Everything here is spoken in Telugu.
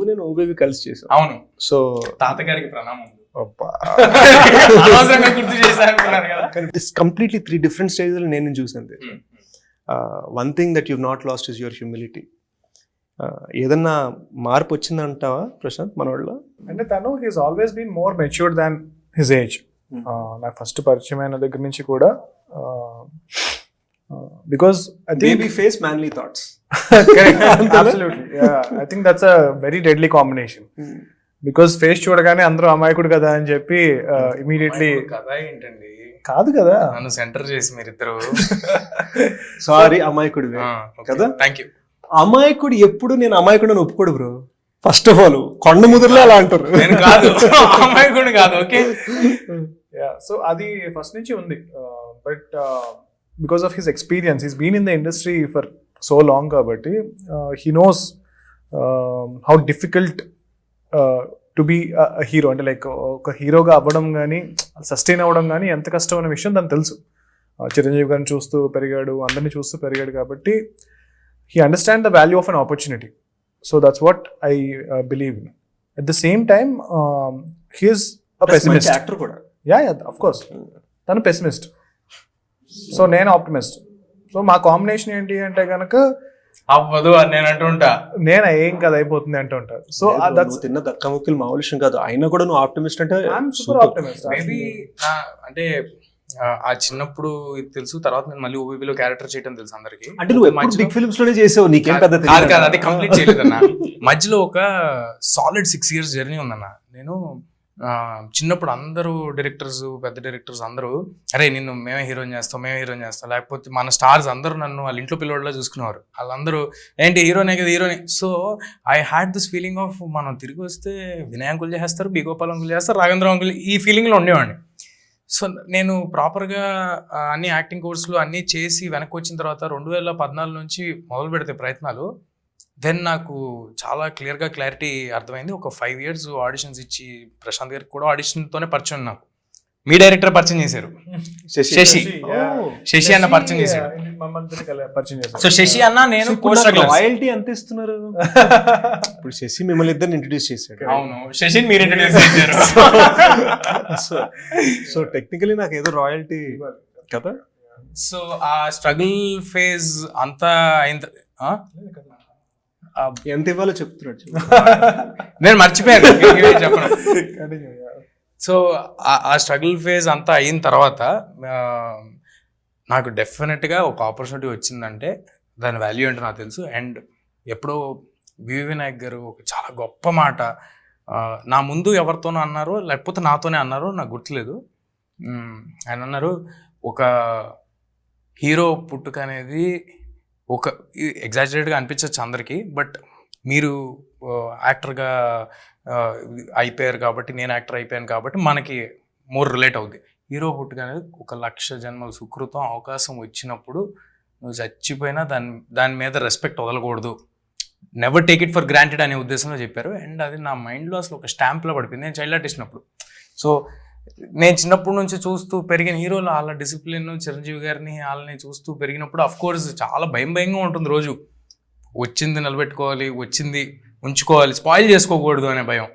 నువ్వు నేను ఓబేబీ కలిసి చేసాం అవును. సో తాతగారికి ప్రణామం కంప్లీట్లీ త్రీ డిఫరెంట్ స్టేజ్లో నేను చూసింది one thing that you not lost is your humility ఏదన్నా మార్పు వచ్చిందంటావా ప్రశాంత్ మన వాళ్ళ అంటే తను he's always been more matured than his age. నాకు ఫస్ట్ పరిచయం అయిన దగ్గర నుంచి కూడా because I think baby face manly thoughts I think that's a very deadly combination because face చూడగానే అందరూ అమాయకుడు కదా అని చెప్పి ఇమీడియట్లీ కథ ఏంటండి? కాదు కదా. నన్ను సెంటర్ చేసి మీరిద్దరు. సారీ అమాయకుడు కదా? థ్యాంక్ యూ అమాయకుడు ఎప్పుడు నేను అమాయకుడు అని ఒప్పుకోడు బ్రో. ఫస్ట్ ఆఫ్ ఆల్ కొండ ముదురులో అలా అంటారు. నేను కాదు. అమ్మాయి కాదు ఓకే సో అది ఫస్ట్ నుంచి ఉంది. But because of his experience is been in the industry for so long కాబట్టి he knows how difficult to be hero అంటే లైక్ ఒక హీరోగా అవ్వడం కానీ సస్టైన్ అవ్వడం కానీ ఎంత కష్టం అనే విషయం దానికి తెలుసు. Uh, చిరంజీవి గారిని చూస్తూ పెరిగాడు అందరినీ చూస్తూ పెరిగాడు కాబట్టి he understand the value of an opportunity so that's what I believe in at the same time he is actor కూడా. యా యా అఫ్ కోర్స్ తను పెసిమిస్ట్ సో నేను ఆప్టిమిస్ట్ సో మా కాంబినేషన్ ఏంటి అంటే కనుక అవ్వదు అని నేను అంటుంటా. నేను ఏం కదా అయిపోతుంది అంటూ ఉంటారు సో తిన్న దక్క ముక్కలు మామూలు విషయం కాదు. అయినా కూడా నువ్వు ఆప్టిమిస్ట్ అంటే సూపర్. super. ఆప్టిమిస్ట్ మేబీ అంటే ఆ, చిన్నప్పుడు ఇది తెలుసు తర్వాత నేను మళ్ళీ ఓబీబీలో క్యారెక్టర్ చేయడం తెలుసు అందరికి. అంటే నువ్వు బిగ్ ఫిల్మ్స్లోనే చేసావు? నీకేం పెద్ద కాదు తెలియదా? కాదు అది కంప్లీట్ చేయలేదన్న. మధ్యలో ఒక సాలిడ్ సిక్స్ ఇయర్స్ జర్నీ ఉందన్న. నేను చిన్నప్పుడు అందరూ డైరెక్టర్స్ పెద్ద డైరెక్టర్స్ అందరూ అరే నిన్ను మేమే హీరోయిన్ చేస్తాం మేమే హీరోయిన్ చేస్తాం. లేకపోతే మన స్టార్స్ అందరూ నన్ను వాళ్ళ ఇంట్లో పిల్లవాళ్ళలో చూసుకునేవారు. వాళ్ళందరూ ఏంటి హీరోనే కదా హీరోనే. So I had this feeling of మనం తిరిగి వస్తే వినాయకులు చేస్తారు బిగోపాల్ అంకులు చేస్తారు రాఘేంద్ర అంకులు ఈ ఫీలింగ్లో ఉండేవాడిని. సో నేను ప్రాపర్గా అన్ని యాక్టింగ్ కోర్సులు అన్నీ చేసి వెనక్కి వచ్చిన తర్వాత రెండు వేల పద్నాలుగు నుంచి మొదలు పెడితే ప్రయత్నాలు దెన్ నాకు చాలా క్లియర్గా క్లారిటీ అర్థమైంది. ఒక ఫైవ్ ఇయర్స్ ఆడిషన్స్ ఇచ్చి ప్రశాంత్ గారికి కూడా ఆడిషన్తోనే పరిచయం నాకు. మీ డైరెక్టర్ పరిచయం చేశారు. శశి. శశి. అన్న పరిచయం చేశాడు సో శశి అన్న నేను. రాయల్టీ ఎంత ఇస్తున్నారు? ఇప్పుడు శశి మిమ్మల్ని ఇద్దరిని ఇంట్రడ్యూస్ చేశాడు. అవును. శశిని మీరు ఇంట్రడ్యూస్ చేశారు. సో టెక్నికలీ నాకు ఏదో రాయల్టీ కదా? సో ఆ స్ట్రగుల్ ఫేజ్ అంతా? ఆ, ఎంత ఇవ్వాలో చెప్తున్నాడు. నేను మర్చిపోయాను చెప్పను. సో ఆ- స్ట్రగుల్ ఫేజ్ అంతా అయిన తర్వాత నాకు డెఫినెట్గా ఒక ఆపర్చునిటీ వచ్చిందంటే దాని వాల్యూ ఏంటో నాకు తెలుసు అండ్ ఎప్పుడో వివి వినాయక్ గారు ఒక చాలా గొప్ప మాట నా ముందు ఎవరితోనో అన్నారో లేకపోతే నాతోనే అన్నారో నాకు గుర్తులేదు ఆయన అన్నారు ఒక హీరో పుట్టుక అనేది ఒక ఎగ్జాజరేట్గా అనిపించవచ్చు అందరికీ బట్ మీరు యాక్టర్గా అయిపోయారు కాబట్టి నేను యాక్టర్ అయిపోయాను కాబట్టి మనకి మోర్ రిలేట్ అవుద్ది. హీరో పుట్టుక అనేది ఒక లక్ష జన్మల సుకృతం అవకాశం వచ్చినప్పుడు నువ్వు చచ్చిపోయినా దాని దాని మీద రెస్పెక్ట్ వదలకూడదు. Never take it for granted అనే ఉద్దేశంలో చెప్పారు. అండ్ అది నా మైండ్లో అసలు ఒక స్టాంప్లో పడిపోయింది. నేను చైల్డ్ ఆర్టిస్ట్ సో నేను చిన్నప్పటి నుంచి చూస్తూ పెరిగిన హీరోలు వాళ్ళ డిసిప్లిన్ చిరంజీవి గారిని వాళ్ళని చూస్తూ పెరిగినప్పుడు అఫ్ కోర్స్ చాలా భయం భయంగా ఉంటుంది రోజు. వచ్చింది నిలబెట్టుకోవాలి వచ్చింది ఉంచుకోవాలి స్పాయిల్ చేసుకోకూడదు అనే భయం.